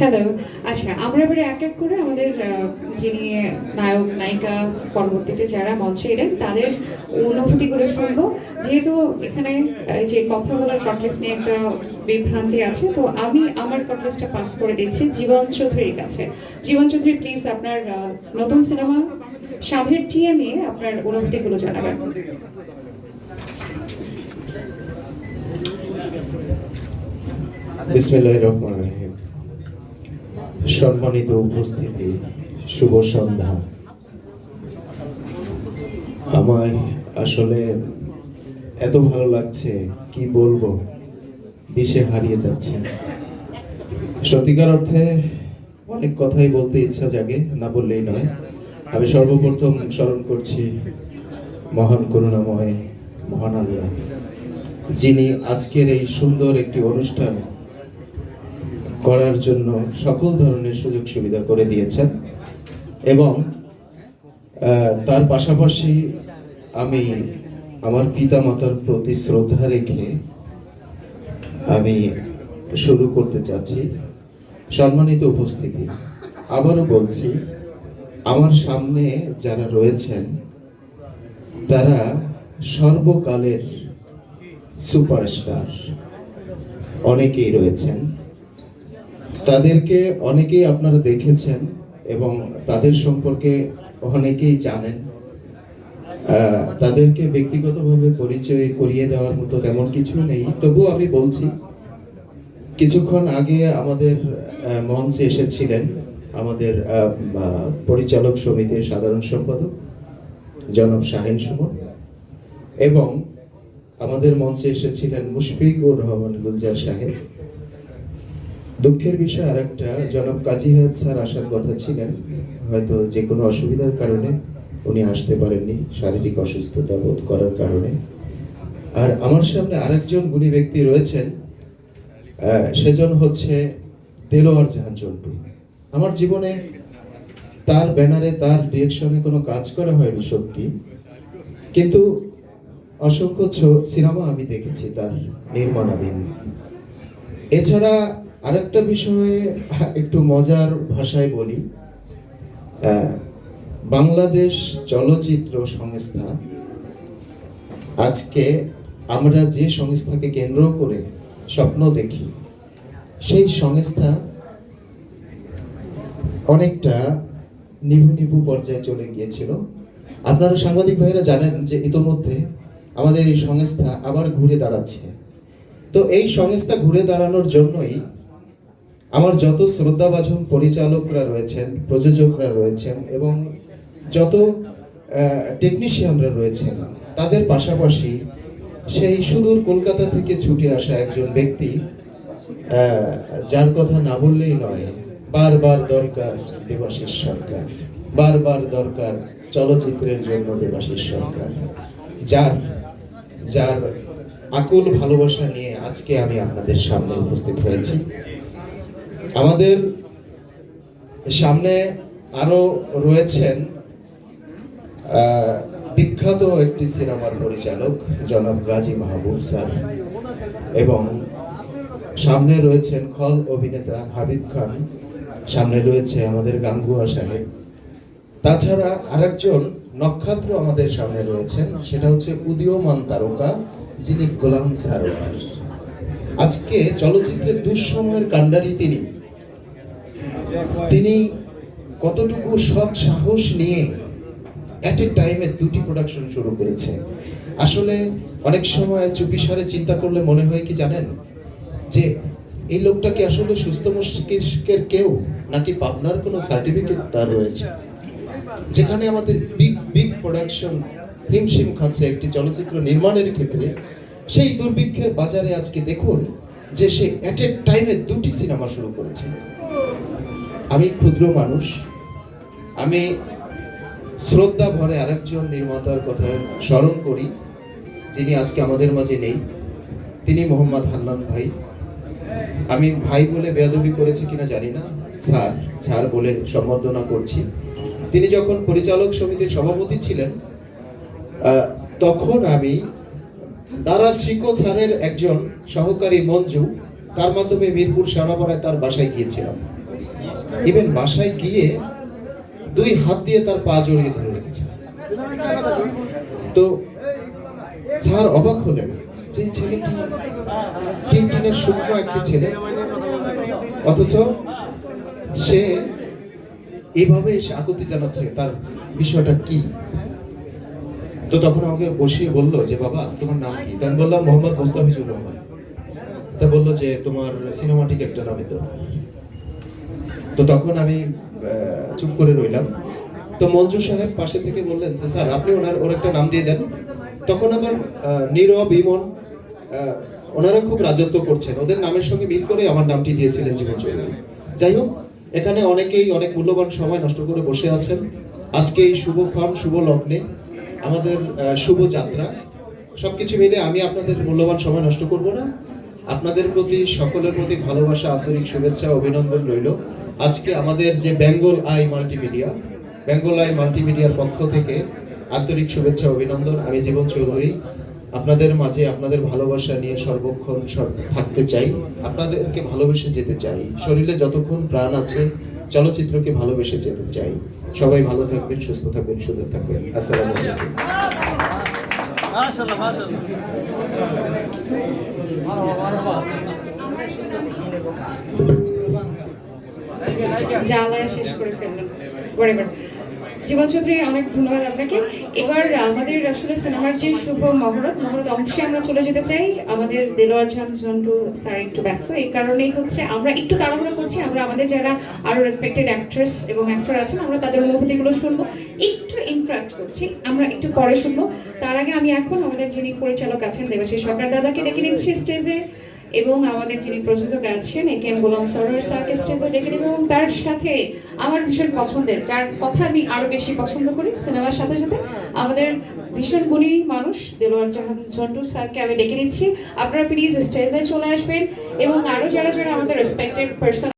Hello আচ্ছা আমরা এবারে এক এক করে আমাদের যিনি নায়ক, নায়িকা পরবর্তীতে যারা মঞ্চে এলেন, তাদের অনুভূতিগুলো শুনব। যেহেতু এখানে যে কথা বলার কটলেস নিয়ে একটা বিভ্রান্তি আছে, তো আমি আমার কটলেসটা পাস করে দিচ্ছি জীবন চৌধুরীর কাছে। জীবন চৌধুরী প্লিজ আপনার নতুন সিনেমা সাধের টিয়া নিয়ে আপনার অনুভূতিগুলো জানাবেন। বিসমিল্লাহির রহমানির রহিম। সম্মানিত উপস্থিতি, শুভ সন্ধ্যা। আমার আসলে এত ভালো লাগছে, কি বলব? দিশে হারিয়ে যাচ্ছে। সত্যিকার অর্থে অনেক কথাই বলতে ইচ্ছা জাগে, না বললেই নয়। আমি সর্বপ্রথম স্মরণ করছি মহান করুণাময়, মহান আল্লাহ, যিনি আজকের এই সুন্দর একটি অনুষ্ঠান করার জন্য সকল ধরনের সুযোগ সুবিধা করে দিয়েছেন। এবং তার পাশাপাশি আমি আমার পিতা মাতার প্রতি শ্রদ্ধা রেখে আমি শুরু করতে চাচ্ছি। সম্মানিত উপস্থিতি, আবারও বলছি, আমার সামনে যারা রয়েছেন, তারা সর্বকালের সুপারস্টার, অনেকেই রয়েছেন। তাদেরকে অনেকেই আপনারা দেখেছেন এবং তাদের সম্পর্কে অনেকেই জানেন। তাদেরকে ব্যক্তিগতভাবে পরিচয় করিয়ে দেওয়ার মতো তেমন কিছু নেই। তবু আমি বলছি, কিছুক্ষণ আগে আমাদের মঞ্চে এসেছিলেন আমাদের পরিচালক সমিতির সাধারণ সম্পাদক জনাব শাহিন সুমন এবং আমাদের মঞ্চে এসেছিলেন মুশফিকুর রহমান গুলজার সাহেব। দুঃখের বিষয় আর একটা জনাব কাজী হায়াত স্যার আসার কথা ছিলেন, হয়তো যে কোনো অসুবিধার কারণে উনি আসতে পারেননি, শারীরিক অসুস্থতা বোধ করার কারণে। আর আমার সামনে আরেকজন গুণী ব্যক্তি রয়েছেন সেজন হচ্ছে দেলোয়ার জাহান চন্টু আমার জীবনে তার ব্যানারে, তার ডিরেকশনে কোনো কাজ করা হয়নি সত্যি, কিন্তু অসংখ্য সিনেমা আমি দেখেছি তার নির্মাণাধীন। এছাড়া আরেকটা বিষয়ে একটু মজার ভাষায় বলি। বাংলাদেশ চলচ্চিত্র সংস্থা আজকে আমরা যে সংস্থাকে কেন্দ্র করে স্বপ্ন দেখি, সেই সংস্থা অনেকটা নিভু নিভু পর্যায়ে চলে গিয়েছিল। আপনারা সাংবাদিক ভাইরা জানেন যে ইতোমধ্যে আমাদের এই সংস্থা আবার ঘুরে দাঁড়াচ্ছে। তো এই সংস্থা ঘুরে দাঁড়ানোর জন্যই আমার যত শ্রদ্ধাভাজন পরিচালকরা রয়েছেন, প্রযোজকরা রয়েছেন এবং যত টেকনিশিয়ানরা রয়েছেন, তাদের পাশাপাশি সেই সুদূর কলকাতা থেকে ছুটে আসা একজন ব্যক্তি যার কথা না বললেই নয়, বারবার দরকার দেবাশিস সরকার, বারবার দরকার চলচ্চিত্রের জন্য দেবাশিস সরকার, যার যার আকুল ভালোবাসা নিয়ে আজকে আমি আপনাদের সামনে উপস্থিত হয়েছি। আমাদের সামনে আরও রয়েছেন বিখ্যাত একটি সিনেমার পরিচালক জনাব গাজী মাহবুব স্যার এবং সামনে রয়েছেন খল অভিনেতা হাবিব খান, সামনে রয়েছে আমাদের গাঙ্গুয়া সাহেব। তাছাড়া আরেকজন নক্ষত্র আমাদের সামনে রয়েছেন, সেটা হচ্ছে উদীয়মান তারকা যিনি গোলাম সারোয়ার। আজকে চলচ্চিত্রের দুঃসময়ের কাণ্ডারি তিনি। তিনি কতটুকু সৎ সাহস নিয়ে অ্যাট এ টাইমে দুটি প্রোডাকশন শুরু করেছে আসলে অনেক সময় চুপিসারে চিন্তা করলে মনে হয় কি জানেন? যে এই লোকটা কি আসলে সুস্থ মস্তিষ্কের কেউ, নাকি পাবনার কোনো সার্টিফিকেট তার রয়েছে? যেখানে আমাদের বিগ বিগ প্রোডাকশন হিমশিম খাচ্ছে একটি চলচ্চিত্র নির্মাণের ক্ষেত্রে, সেই দুর্ভিক্ষের বাজারে আজকে দেখুন যে সে অ্যাট এ টাইমে দুটি সিনেমা শুরু করেছে। আমি ক্ষুদ্র মানুষ। আমি শ্রদ্ধা ভরে আরেকজন নির্মাতার কথা স্মরণ করি, যিনি আজকে আমাদের মাঝে নেই। তিনি মোহাম্মদ হান্নান ভাই। আমি ভাই বলে বেয়াদবি করেছি কিনা জানি না। স্যার স্যার বলে সম্বর্ধনা করছি। তিনি যখন পরিচালক সমিতির সভাপতি ছিলেন তখন আমি দারা শ্রীকো স্যারের একজন সহকারী মঞ্জু, তার মাধ্যমে মিরপুর শেওড়াপাড়ায় তার বাসায় গিয়েছিলাম। ইভেন বাসায় গিয়ে দুই হাত দিয়ে তার পা জড়িয়ে ধরে রেখেছিলাম তো স্যার অবাক হলেন যে ছেলেটি টিনটিনের শুকনো একটি ছেলে। অথচ সে এভাবে এসে আকুতি জানাচ্ছে তার বিষয়টা কি? তো তখন আমাকে বসিয়ে বলল যে, বাবা, তোমার নাম কি? তা আমি বললাম, মোহাম্মদ মোস্তাফিজুর রহমান। তা বলল যে, তোমার সিনেমাটিক একটা নামের দরকার তো তখন আমি চুপ করে রইলাম। তো মঞ্জু সাহেব পাশে থেকে বললেন যে, স্যার, আপনি ওনার ওর একটা নাম দিয়ে দেন। তখন আবার নীরব ইমন ওনারা খুব রাজত্ব করছেন। ওদের নামের সঙ্গে মিল করে আমার নামটি দিয়েছিলেন জীবন চৌধুরী। যাই হোক, এখানে অনেকেই অনেক মূল্যবান সময় নষ্ট করে বসে আছেন। আজকে এই শুভক্ষণ শুভ লগ্নে, আমাদের শুভ যাত্রা সব কিছু মিলে আমি আপনাদের মূল্যবান সময় নষ্ট করব না। আপনাদের প্রতি, সকলের প্রতি ভালোবাসা, আন্তরিক শুভেচ্ছা, অভিনন্দন রইল। আজকে আমাদের যে Bengal I multimedia Bengal I মাল্টিমিডিয়ার পক্ষ থেকে আন্তরিক শুভেচ্ছা অভিনন্দন। আমি জীবন চৌধুরী। আপনাদের মাঝে আপনাদের ভালোবাসা নিয়ে সর্বক্ষণ সর- থাকতে চাই আপনাদেরকে ভালোবেসে যেতে চাই। শরীরে যতক্ষণ প্রাণ আছে চলচ্চিত্রকে ভালোবেসে যেতে চাই। সবাই ভালো থাকবেন সুস্থ থাকবেন সুন্দর থাকবেন। আসসালামু আলাইকুম। মাশাআল্লাহ মাশাআল্লাহ। জ্বালায় শেষ করে বরাবর জীবন চৌধুরী অনেক ধন্যবাদ আপনাকে। এবার আমাদের আসলে সিনেমার যে শুভ মহরত মহরত অংশে আমরা চলে যেতে চাই। আমাদের দেলোয়ার জাহান জন্টু স্যার একটু ব্যস্ত। এই কারণেই হচ্ছে আমরা একটু তাড়াহুড়ো করছি। আমরা আমাদের যারা আরও রেসপেক্টেড অ্যাক্ট্রেস এবং অ্যাক্টর আছেন, আমরা তাদের অনুভূতিগুলো শুনব। একটু ইন্টারাক্ট করছি, আমরা একটু পরে শুনব। তার আগে আমি এখন আমাদের যিনি পরিচালক আছেন, দেবাশিস সরকার দাদাকে ডেকে নিচ্ছি স্টেজে এবং আমাদের যিনি প্রযোজক আছেন, এ কে এম গোলাম সরোয়ার স্যারকে স্টেজে ডেকে নেব এবং তার সাথে আমার ভীষণ পছন্দের, যার কথা আমি আরও বেশি পছন্দ করি, সিনেমার সাথে সাথে আমাদের ভীষণ গুণী মানুষ, দেলোয়ার জাহান ঝন্টু স্যারকে আমি ডেকে নিচ্ছি। আপনারা প্লিজ স্টেজে চলে আসবেন এবং আরও যারা যারা আমাদের রেসপেক্টেড পার্সন